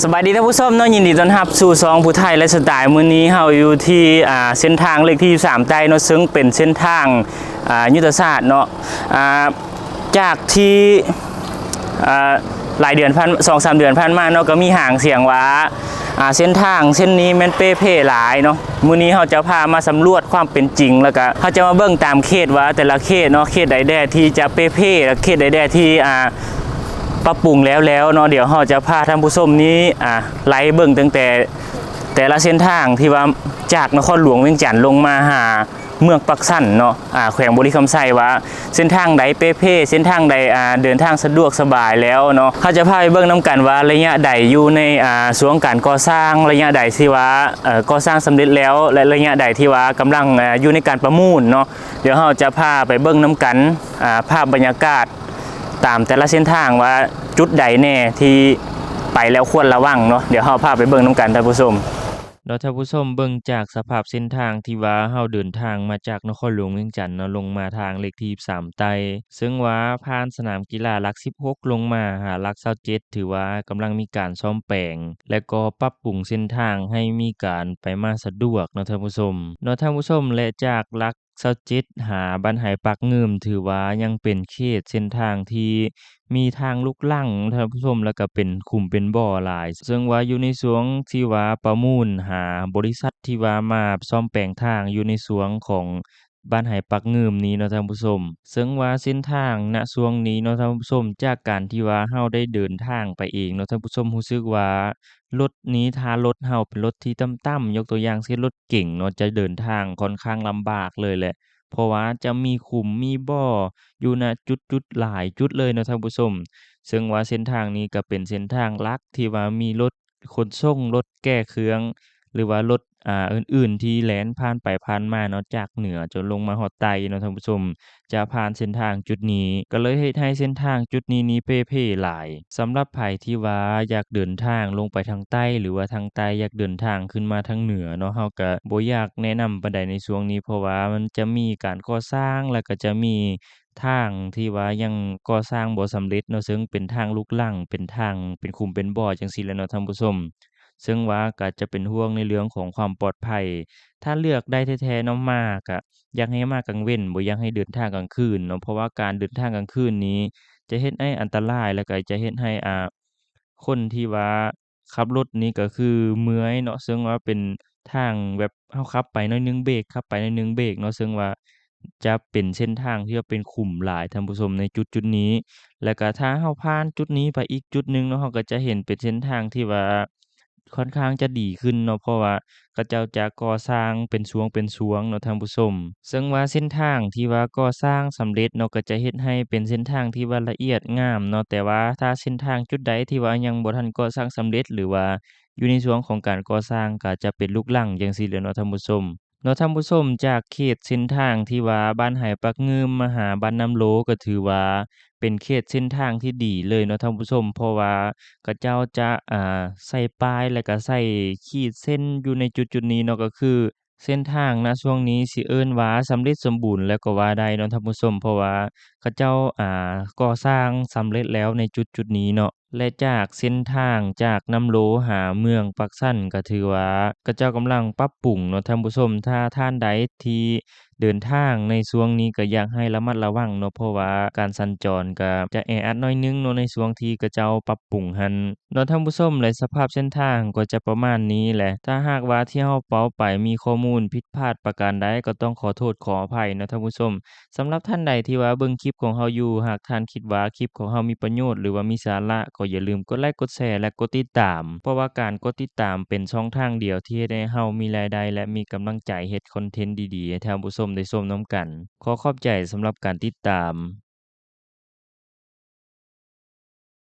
สบายดีท่านผู้ชมเน้องยินดีต้อนรับสู่ซองผู้ไทยและสไตล์มื้อนี้เฮาอยู่ที่อ่าเส้นทางเลขที่3ใต้เนาะซึ่งเป็นเส้นทางอ่ายุทธศาสตร์เนาะอ่าจากที่อ่าหลายเดือนพันสองสามเดือนผ่านมาเนาะก็มีห่างเสียงว่าอ่าเส้นทางเส้นนี้แม่นเป้เพ่หลายเนาะมื้อนี้เฮาจะพามาสำรวจความเป็นจริงแล้วก็เฮาจะมาเบิ่งตามเขตว่าแต่ละเขตเนาะเขตใดแด่ที่จะเป้เพ่และเขตใดแด่ที่อ่า ปรับปรุงแล้วแล้วเนาะเดี๋ยวเราจะพาท่านผู้ชมนี้อ่าไล่เบิ่งตั้งแต่แต่ละเส้นทางที่ว่าจากนครหลวงเวียงจันทน์ลงมาหาเมืองปักสันเนาะอ่าแขวงบรีคำไซว่า เส้นทางใดเป๊ะๆเส้นทางใดอ่าเดินทางสะดวกสบายแล้วเนาะเขาจะพาไปเบิ่งน้กันว่าระยะใดอยู่ในอ่าช่วงการก่อสร้างระยะใดที่ว่าเอ่อก่อสร้างสำเร็จแล้ว และระยะใดที่ว่ากำลังอ่าอยู่ในการประมูลเนาะเดี๋ยวเราจะพาไปเบิ่งน้กันอ่าภาพบรรยากาศ ตามแต่ละเส้นทางว่าจุดใดแน่ที่ไปแล้วควรระวังเนาะเดี๋ยวเราพาไปเบิ่งน้ำกันท่านผู้ชมเราท่านผู้ชมเบิ่งจากสภาพเส้นทางที่ว่าเฮาเดินทางมาจากนครหลวงเวียงจันทน์เนาะลงมาทางเลขที่3ไต ซึ่งว่าผ่านสนามกีฬาหลัก 16 ลงมาหาหลัก27ถือว่ากำลังมีการซ่อมแปลง และก็ปรับปรุงเส้นทางให้มีการไปมาสะดวกเนาะท่านผู้ชมเนาะท่านผู้ชมและจากหลักเซาจิตหาบันไหปักเงิม ถือว่ายังเป็นเขตเส้นทางที่มีทางลุกลั่งท่านผู้ชมแล้วก็เป็นขุมเป็นบ่อหลาย ซึ่งว่าอยู่ในสวงที่ว่าประมูลหาบริษัทที่ว่ามาซ่อมแปลงทางอยู่ในสวงของ บ้านไหปักเงิมนี้เนาะท่านผู้ชมซึ่งว่าเส้นทางณสวงนี้เนาะท่านผู้ชมจากการที่ว่าเฮาได้เดินทางไปเองเนาะท่านผู้ชมรู้สึกว่ารถนี้ถ้ารถเฮาเป็นรถที่ต่ำๆยกตัวอย่างเช่นรถเก๋งเนาะจะเดินทางค่อนข้างลำบากเลยแหละเพราะว่าจะมีขุมมีบ่ออยู่ณจุดๆหลายจุดเลยเนาะท่านผู้ชมซึ่งว่าเส้นทางนี้ก็เป็นเส้นทางลักที่ว่ามีรถขนส่งรถแก้เครื่อง หรือว่ารถ อ่าอื่นๆ ที่แล่นผ่านไปผ่านมาเนาะจากเหนือจนลงมาฮอดใต้เนาะท่านผู้ชม จะผ่านเส้นทางจุดนี้ ก็เลยเฮ็ดให้เส้นทางจุดนี้นี้เป้เพ่หลายสำหรับไผที่ว่าอยากเดินทางลงไปทางใต้ หรือว่าทางใต้อยากเดินทางขึ้นมาทางเหนือเนาะเฮาก็บ่อยากแนะนำปานใดในช่วงนี้ เพราะว่ามันจะมีการก่อสร้างแล้วก็จะมีทางที่ว่ายังก่อสร้างบ่สำเร็จเนาะซึ่งเป็นทางลุกลั่งเป็นทางเป็นขุมเป็นบ่อจังซี่แหละเนาะท่านผู้ชม ซึ่งว่าก็จะเป็นห่วงในเรื่องของความปลอดภัย ถ้าเลือกได้แท้ๆเนาะมาก็อยากให้มากลางเว้นบ่อยากให้เดินทางกลางคืนเนาะเพราะว่าการเดินทางกลางคืนนี้ จะเฮ็ดให้อันตรายแล้วก็จะเฮ็ดให้อ่าคนที่ว่าขับรถนี้ก็คือเมื่อยเนาะซึ่งว่าเป็นทางแบบเฮาขับไปหน่อยหนึ่งเบรกขับไปหน่อยหนึ่งเบรกเนาะซึ่งว่าจะเป็นเส้นทางที่ว่าเป็นขุมหลายท่านผู้ชมในจุดๆนี้ แล้วก็ถ้าเฮาผ่านจุดนี้ไปอีกจุดหนึ่งเนาะเฮาก็จะเห็นเป็นเส้นทางที่ว่า ค่อนข้างจะดีขึ้นเนาะเพราะว่าเขาเจ้าจะก่อสร้างเป็นช่วงเป็นช่วงเนาะท่านผู้ชมซึ่งว่าเส้นทางที่ว่าก่อสร้างสำเร็จเนาะก็จะเฮ็ดให้เป็นเส้นทางที่ว่าละเอียดงามเนาะแต่ว่าถ้าเส้นทางจุดใดที่ว่ายังบ่ทันก่อสร้างสำเร็จ หรือว่าอยู่ในช่วงของการก่อสร้างก็จะเป็นลูกรังจังซี่แหละเนาะท่านผู้ชมเนาะท่านผู้ชมจากเขตเส้นทางที่ว่าบ้านไหปักงืมมาหาบ้านน้ำโลก็ถือว่า เป็นเขตเส้นทางที่ดีเลยเนาะท่านผู้ชม เพราะว่าเขาเจ้าจะอ่าใส่ป้ายแล้วก็ใส่ขีดเส้นอยู่ในจุดๆนี้เนาะก็คือ เส้นทางณช่วงนี้สิเอิ้นว่าสำเร็จสมบูรณ์แล้วก็ว่าได้เนาะท่านผู้ชม เพราะว่าเขาเจ้าอ่าก่อสร้างสำเร็จแล้วในจุดๆนี้เนาะและจากเส้นทางจากน้ำโลหาเมืองปักสั้นก็ถือว่าเขาเจ้ากำลังปรับปรุงเนาะท่านผู้ชมถ้าท่านใดที่ เดินทางในช่วงนี้ก็อยากให้ระมัดระวังเนาะเพราะว่าการสัญจรก็จะแออัดน้อยนึงเนาะในช่วงที่เขาเจ้าปรับปรุงหันเนาะท่านผู้ชมและสภาพเส้นทางก็จะประมาณนี้แหละ ถ้าหากว่าที่เฮาเว้าไปมีข้อมูลผิดพลาดประการใดก็ต้องขอโทษขออภัยเนาะท่านผู้ชมสำหรับท่านใดที่ว่าเบิ่งคลิปของเฮาอยู่หากท่านคิดว่าคลิปของเฮามีประโยชน์หรือว่ามีสาระก็อย่าลืมกดไลค์กดแชร์และกดติดตาม เพราะว่าการกดติดตามเป็นช่องทางเดียวที่ให้เฮามีรายได้และมีกำลังใจเฮ็ดคอนเทนต์ดีๆให้ท่านผู้ชมได้ชมน้ำกัน ขอขอบใจสำหรับการติดตาม